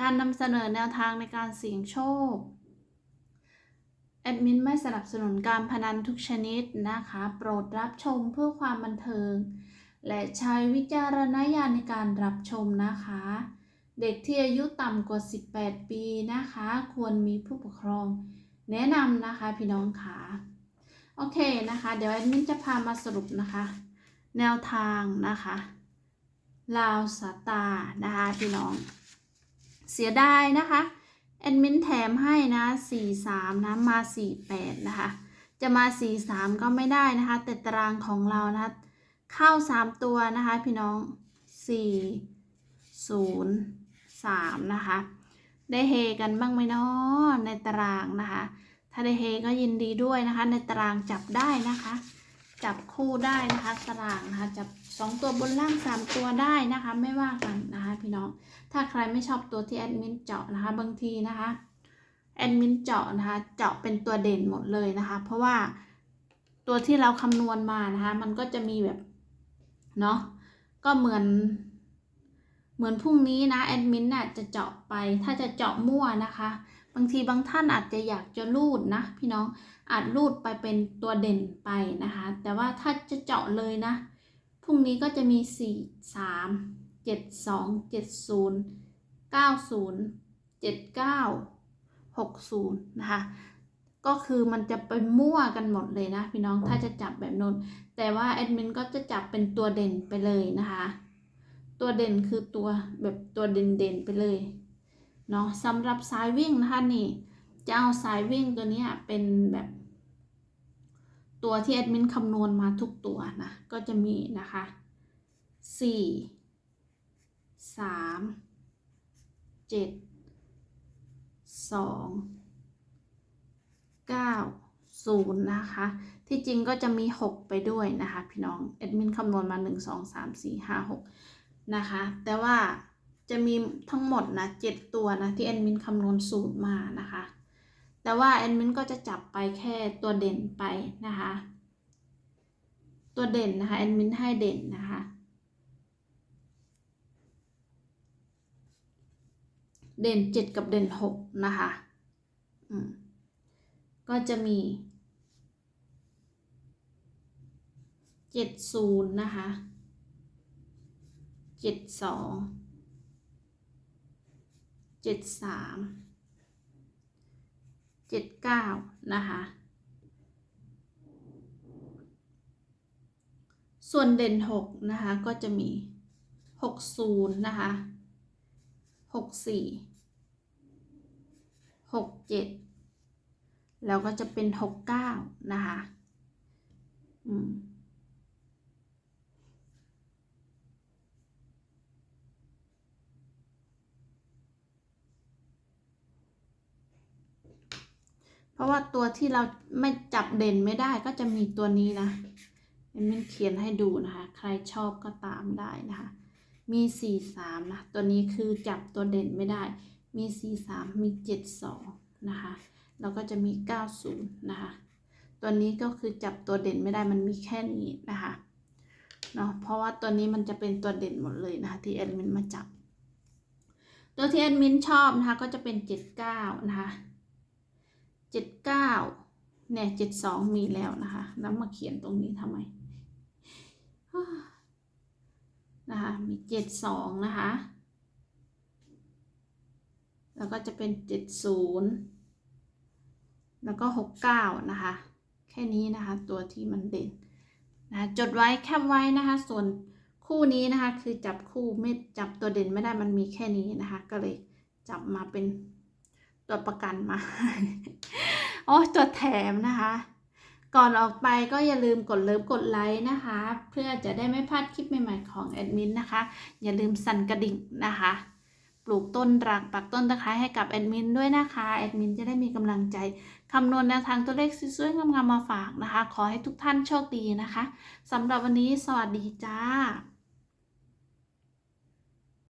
การนำเสนอแนวทางในการเสี่ยงโชค แอดมินไม่สนับสนุนการพนันทุกชนิดนะคะ โปรดรับชมเพื่อความบันเทิง และใช้วิจารณญาณในการรับชมนะคะ เด็กที่อายุต่ำกว่า 18 ปีนะคะ ควรมีผู้ปกครอง แนะนำนะคะพี่น้องค่ะโอเคนะคะ เดี๋ยวแอดมินจะพามาสรุปนะคะ แนวทางนะคะลาวสตานะคะพี่น้อง เสียดายนะคะแอดมินแถมให้นะ 43 นะ มา 48 นะคะ จะมา 43 ก็ไม่ได้นะคะ แต่ตารางของเรานะเข้า 3 ตัวนะคะ พี่น้อง 4 0 3 นะคะ ได้เฮกันบ้างไหมเนาะในตารางนะคะ ถ้าได้เฮก็ยินดีด้วยนะคะ ในตารางจับได้นะคะ จับคู่ได้นะคะ ตารางนะคะ จับ 2 ตัวบนล่าง 3 ตัวได้นะคะ ไม่ว่ากันนะคะ พี่น้อง ถ้าใครไม่ชอบตัวที่แอดมินเจาะนะคะบางทีนะคะแอดมินเจาะนะคะเจาะเป็นตัวเด่นหมดเลยนะคะ เพราะว่าตัวที่เราคำนวณมานะคะ มันก็จะมีแบบเนาะก็เหมือน เหมือนพรุ่งนี้นะแอดมินน่ะจะเจาะไป ถ้าจะเจาะมั่วนะคะ บางทีบางท่านอาจจะอยากจะรูดนะ พี่น้องอาจรูดไปเป็นตัวเด่นไปนะคะ แต่ว่าถ้าจะเจาะเลยนะพรุ่งนี้ก็จะมีสี่สาม เจ็ดสองเจ็ดศูนย์เก้าศูนย์เจ็ดเก้าหกศูนย์นะคะก็คือมันจะไปมั่วกันหมดเลยนะพี่น้องถ้าจะจับแบบนนแต่ว่าแอดมินก็จะจับเป็นตัวเด่นไปเลยนะคะตัวเด่นคือตัวแบบตัวเด่นๆไปเลยเนาะสำหรับสายวิ่งนะคะนี่จะเอาสายวิ่งตัวเนี้ยเป็นแบบ ตัวที่แอดมินคำนวณมาทุกตัวนะก็จะมีนะคะสี่ สามเจ็ดสองเก้าศูนย์นะคะ ที่จริงก็จะมี6ไปด้วยนะคะพี่น้องแอดมินคำนวณมา1 2 3 4 5 6นะคะ แต่ว่าจะมีทั้งหมดนะ7ตัวนะที่แอดมินคำนวณสูตรมานะคะ แต่ว่าแอดมินก็จะจับไปแค่ตัวเด่นไปนะคะ ตัวเด่นนะคะแอดมินให้เด่นนะคะ เด่นเจ็ดกับเด่นหกนะคะอืมก็จะมีเจ็ดศูนย์นะคะเจ็ดสองเจ็ดสามเจ็ดเก้านะคะส่วนเด่นหกนะคะก็จะมีหกศูนย์นะคะ หกสี่หกเจ็ดแล้วก็จะเป็นหกเก้านะคะอืมเพราะว่าตัวที่เราไม่จับเด่นไม่ได้ก็จะมีตัวนี้นะมันเขียนให้ดูนะคะ ใครชอบก็ตามได้นะคะ มีสี่สามนะ ตัวนี้คือจับตัวเด่นไม่ได้ มีสี่สามมีเจ็ดสองนะคะ แล้วก็จะมีเก้าศูนะคะ ตัวนี้ก็คือจับตัวเด่นไม่ได้ มันมีแค่นี้นะคะ เนาะ เพราะว่าตัวนี้มันจะเป็นตัวเด่นหมดเลยนะคะ ที่แอดมินมาจับ ตัวที่แอดมินชอบนะคะ ก็จะเป็นเจ็ดเก้านะคะเจ็ดเนี่ยเจ็ดสองมีแล้วนะคะ แล้วมาเขียนตรงนี้ทำไม นะคะ มี เจ็ดสองนะคะ แล้วก็จะเป็นเจ็ดศูนย์แล้วก็หกเก้านะคะ แค่นี้นะคะตัวที่มันเด่นนะจดไว้แคปไว้นะคะ ส่วนคู่นี้นะคะคือจับคู่ไม่จับตัวเด่นไม่ได้มันมีแค่นี้นะคะ ก็เลยจับมาเป็นตัวประกันมา โอ้ตัวแถมนะคะ ก่อนออกไปก็อย่าลืมกดเลิฟกดไลค์นะคะ เพื่อจะได้ไม่พลาดคลิปใหม่ๆของแอดมินนะคะ อย่าลืมสั่นกระดิ่งนะคะ ปลูกต้นรักปักต้นตะไคร้ให้กับแอดมินด้วยนะคะแอดมินจะได้มีกำลังใจคำนวณแนวทางตัวเลขสวยๆงามๆมาฝากนะคะ ขอให้ทุกท่านโชคดีนะคะสำหรับวันนี้สวัสดีจ้า